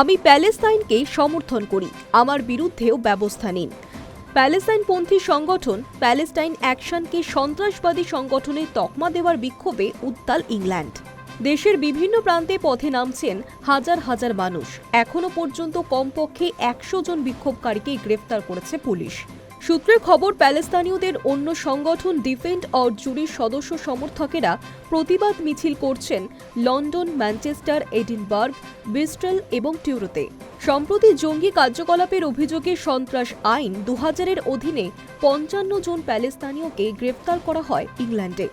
আমি প্যালেস্তাইনকে সমর্থন করি, আমার বিরুদ্ধেও ব্যবস্থা নিন। প্যালেস্তাইনপন্থী সংগঠন প্যালেস্টাইন অ্যাকশনকে সন্ত্রাসবাদী সংগঠনের তকমা দেওয়ার বিক্ষোভে উত্তাল ইংল্যান্ড। দেশের বিভিন্ন প্রান্তে পথে নামছেন হাজার হাজার মানুষ। এখনও পর্যন্ত কমপক্ষে একশো জন বিক্ষোভকারীকে গ্রেফতার করেছে পুলিশ। সূত্রের খবর, প্যালেস্তানীয়দের অন্য সংগঠন ডিফেন্ড অর জুরির সদস্য সমর্থকেরা প্রতিবাদ মিছিল করছেন লন্ডন, ম্যানচেস্টার, এডিনবার্গ, ব্রিস্টল এবং টিউরোতে। সম্প্রতি জঙ্গি কার্যকলাপের অভিযোগে সন্ত্রাস আইন দু হাজারের অধীনে পঞ্চান্ন জন প্যালেস্তানীয়কে গ্রেফতার করা হয় ইংল্যান্ডে।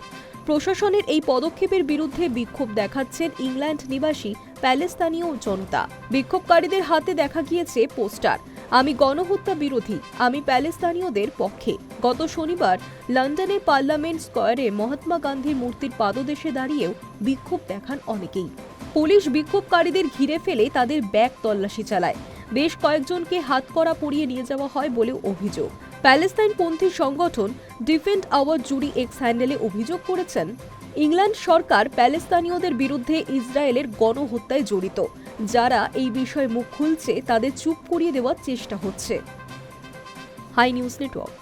প্রশাসনের এই পদক্ষেপের বিরুদ্ধে বিক্ষোভ দেখাচ্ছেন ইংল্যান্ড নিবাসী প্যালেস্তানীয় জনতা। বিক্ষোভকারীদের হাতে দেখা গিয়েছে পোস্টার। আমি গণহত্যা বিরোধী, আমি প্যালেস্তানীয়দের পক্ষে। গত শনিবার লন্ডনের পার্লামেন্ট স্কয়ারে মহাত্মা গান্ধীর মূর্তির পাদদেশে দাঁড়িয়েও বিক্ষোভ দেখান অনেকেই। পুলিশ বিক্ষোভকারীদের ঘিরে ফেলে তাদের ব্যাগ তল্লাশি চালায়। বেশ কয়েকজনকে হাতকড়া পরিয়ে নিয়ে যাওয়া হয় বলেও অভিযোগ। প্যালেস্তাইনপন্থী সংগঠন ডিফেন্ড আওয়ার জুরি এক্স হ্যান্ডেলে অভিযোগ করেছেন, ইংল্যান্ড সরকার প্যালেস্তানীয়দের বিরুদ্ধে ইসরায়েলের গণহত্যায় জড়িত। যারা এই বিষয়ে মুখ খুলছে তাদের চুপ করিয়ে দেওয়ার চেষ্টা হচ্ছে। Hi News Network.